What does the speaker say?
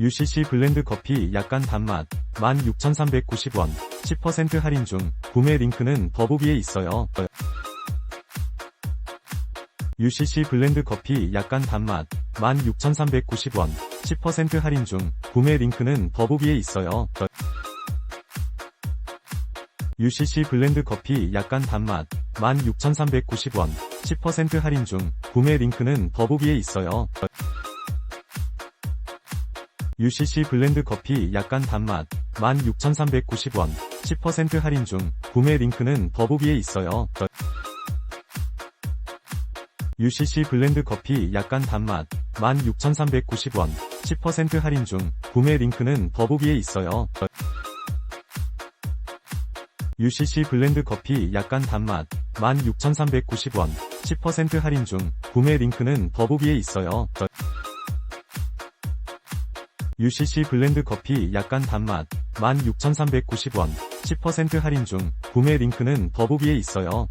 UCC 블렌드 커피 약간 단맛 16,390원 10% 할인 중 구매 링크는 더보기에 있어요. UCC 블렌드 커피 약간 단맛 16,390원 10% 할인 중 구매 링크는 더보기에 있어요. UCC 블렌드 커피 약간 단맛 16,390원 10% 할인 중 구매 링크는 더보기에 있어요. UCC 블렌드 커피 약간 단맛 16,390원 10% 할인 중 구매 링크는 더보기에 있어요. UCC 블렌드 커피 약간 단맛 16,390원 10% 할인 중 구매 링크는 더보기에 있어요. UCC 블렌드 커피 약간 단맛 16,390원 10% 할인 중 구매 링크는 더보기에 있어요. UCC 블렌드 커피 약간 단맛 16,390원 10% 할인 중 구매 링크는 더보기에 있어요.